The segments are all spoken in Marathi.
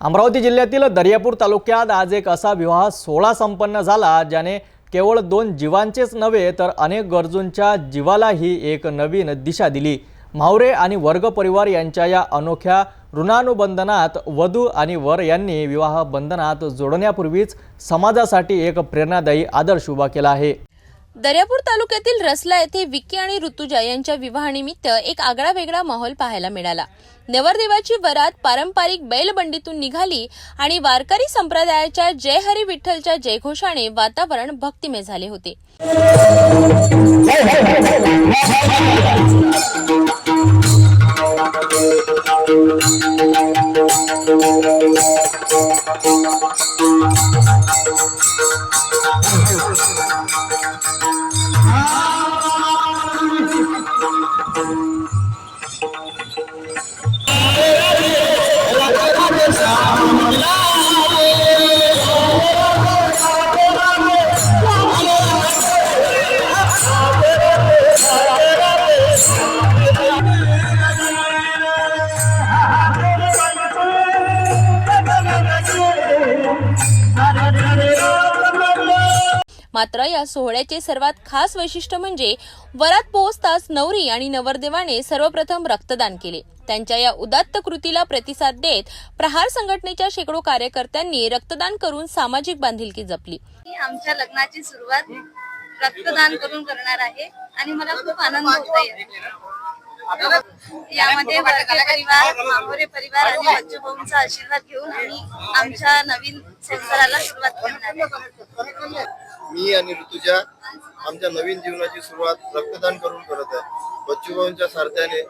अमरावती जिल्ह्यातील दर्यापूर तालुक्यात आज एक असा विवाह सोहळा संपन्न झाला ज्याने केवळ दोन जीवांचेच नव्हे तर अनेक गरजूंच्या जीवालाही एक नवीन दिशा दिली. मावरे आणि वर्ग परिवार यांच्या या अनोख्या ऋणानुबंधनात वधू आणि वर यांनी विवाह बंधनात जोडण्यापूर्वीच समाजासाठी एक प्रेरणादायी आदर्श उभा केला आहे. दर्यापूर तालुक्यातील रसला येथे विक्की आणि ऋतुजा यांच्या विवाहानिमित्त एक आगळा वेगळा माहोल पाहायला मिळाला. नवरदेवाची वरात पारंपरिक बैलबंडीतून निघाली आणि वारकरी संप्रदायाच्या जय हरी विठ्ठलच्या जयघोषाने वातावरण भक्तिमय झाले होते. मात्र या सोहळ्याचे सर्वात खास वैशिष्ट्य म्हणजे वरात पोहोचताच नवरी आणि नवरदेवाने सर्वप्रथम रक्तदान केले. त्यांच्या या उदात्त कृतीला प्रतिसाद देत प्रहार संघटनेच्या शेकडो कार्यकर्त्यांनी रक्तदान करून सामाजिक बांधिलकी जपली. आमच्या लग्नाची सुरुवात रक्तदान करून करणार आहे आणि मला खूप आनंद होत आहे यामध्ये वर्गे परिवार मामोरे परिवार आणि बच्चूभाऊंचा आशीर्वाद घेऊन आम्ही आमच्या नवीन संसाराला सुरुवात करणार आहे. मी आणि ऋतुजा आमच्या नवीन जीवनाची सुरुवात रक्तदान करून करत आहे. बच्चूभाऊंच्या सारथ्याने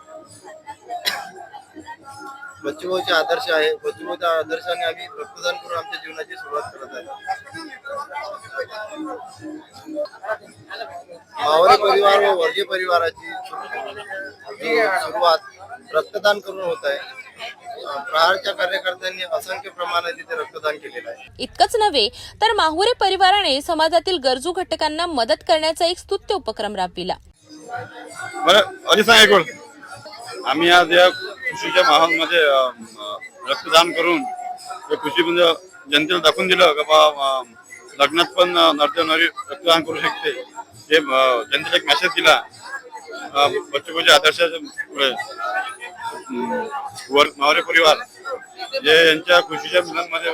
बच्चूभाऊचे आदर्श आहे. बच्चूभाऊच्या आदर्शाने आम्ही रक्तदान करून आमच्या जीवनाची सुरुवात करत आहे. मावळे परिवार व वर्गीय परिवाराची सुरुवात रक्तदान करून होत आहे. प्रहारच्या कार्यकर्त्यांनी असंख्य प्रमाणात तिथे रक्तदान केलेलं आहे. इतकंच नव्हे तर माहुरे परिवाराने समाजातील गरजू घटकांना मदत करण्याचा एक स्तुत्य उपक्रम राबविला. आम्ही आज या खुशीच्या माहोलमध्ये रक्तदान करून या खुशी म्हणजे जनतेला दाखवून दिलं का बा लग्नात पण नरदेव नरी रक्तदान करू शकते. हे जनतेला एक मेसेज दिला. बच्चूबाच्या आदर्शाच्या वर मावरे परिवार. जे यांच्या खुशीच्या मुलांमध्ये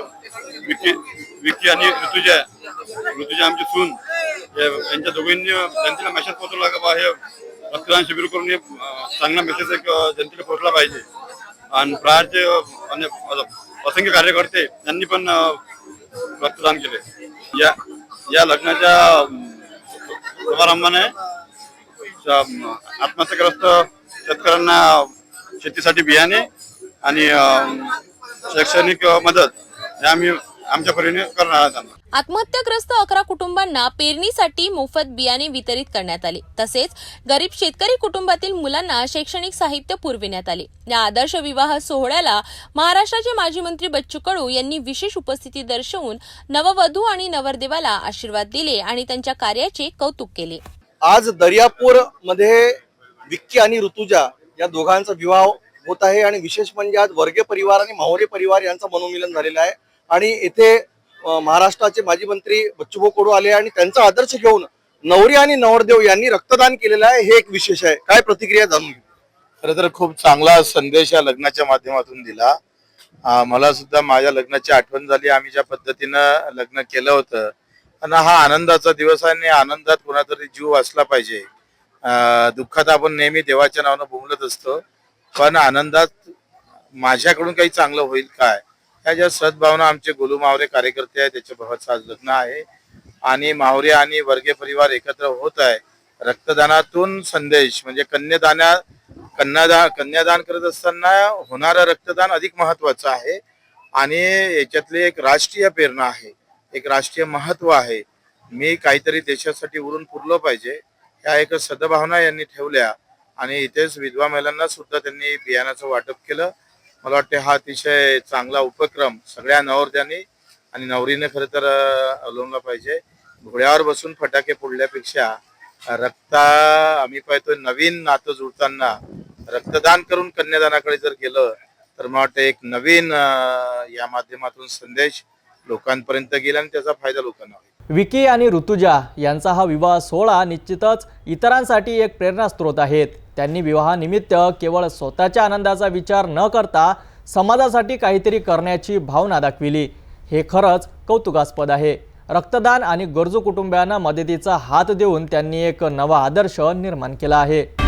विकी विकी आणि ऋतुजा ऋतुजा आमची सून. हे- यांच्या दोघींनी जनतेला मेसेज पोहोचवला का बा हे रक्तदान शिबिर करून हे चांगला मेसेज एक जनतेला पोहोचला पाहिजे. आणि प्रहारचे अं, असंख्य कार्यकर्ते यांनी पण रक्तदान केले. या या लग्नाच्या समारंभाने आत्महत्याग्रस्त शेतकऱ्यांना शेतीसाठी बियाणे आणि शैक्षणिक मदत हे आम्ही आमच्या परीने करणार आहोत आम्ही. आत्महत्याग्रस्त अकरा कुटुंबांना पेरणीसाठी मोफत बियाणे वितरित करण्यात आले. तसेच गरीब शेतकरी कुटुंबातील मुलांना शैक्षणिक साहित्य पुरविण्यात आले. या आदर्श विवाह सोहळ्याला महाराष्ट्राचे माजी मंत्री बच्चू कडू यांनी विशेष उपस्थिती दर्शवून नववधू आणि नवरदेवाला आशीर्वाद दिले आणि त्यांच्या कार्याचे कौतुक केले. आज दर्यापूरमध्ये विक्की आणि ऋतुजा या दोघांचा विवाह होत आहे आणि विशेष म्हणजे आज वर्गे परिवार आणि माहोरे परिवार यांचं मनोमिलन झालेलं आहे. आणि येथे महाराष्ट्राचे माजी मंत्री बच्चूभाऊ कडू आले आणि त्यांचा आदर्श घेऊन नवरी आणि नवरदेव यांनी रक्तदान केलेलं आहे. हे एक विशेष आहे. काय प्रतिक्रिया जाणून घेऊ? खरं तर खूप चांगला संदेश या लग्नाच्या माध्यमातून दिला. मला सुद्धा माझ्या लग्नाची आठवण झाली. आम्ही ज्या पद्धतीनं लग्न केलं होतं. आणि हा आनंदाचा दिवस आहे आणि आनंदात कोणातरी जीव वाचला पाहिजे. दुःखात आपण नेहमी देवाच्या नावानं बोलत असतो. पण आनंदात माझ्याकडून काही चांगलं होईल काय? ह्या ज्या सद्भावना आमचे गोलू मावरे कार्यकर्ते आहेत त्याच्या भावाचं आज लग्न आहे. आणि मावरे आणि वर्गे परिवार एकत्र होत आहे. रक्तदानातून संदेश म्हणजे कन्यादाना कन्यादान कन्यादान करत असताना होणारं रक्तदान अधिक महत्वाचं आहे. आणि याच्यातले एक राष्ट्रीय प्रेरणा आहे. एक राष्ट्रीय महत्त्व आहे. मी काहीतरी देशासाठी उरून पुरलो पाहिजे. ह्या एक सद्भावना यांनी ठेवल्या. आणि इथेच विधवा महिलांना सुद्धा त्यांनी बियाणाचं वाटप केलं. मला वाटते हा अतिशय चांगला उपक्रम सगळ्या नवरद्यांनी आणि नवरीने खरं तर अवलंबला पाहिजे. घोड्यावर बसून फटाके फोडल्यापेक्षा रक्ता आम्ही पाहतोय नवीन नातं जुळताना रक्तदान करून कन्यादानाकडे जर गेलं तर मला वाटतं एक नवीन या माध्यमातून संदेश लोकांपर्यंत गेला आणि त्याचा फायदा लोकांना होईल. विकी आणि ऋतुजा यांचा हा विवाह सोहळा निश्चितच इतरांसाठी एक प्रेरणास्त्रोत आहेत. त्यांनी विवाहानिमित्त केवळ स्वतःच्या आनंदाचा विचार न करता समाजासाठी काहीतरी करण्याची भावना दाखविली. हे खरंच कौतुकास्पद आहे. रक्तदान आणि गरजू कुटुंबियांना मदतीचा हात देऊन त्यांनी एक नवा आदर्श निर्माण केला आहे.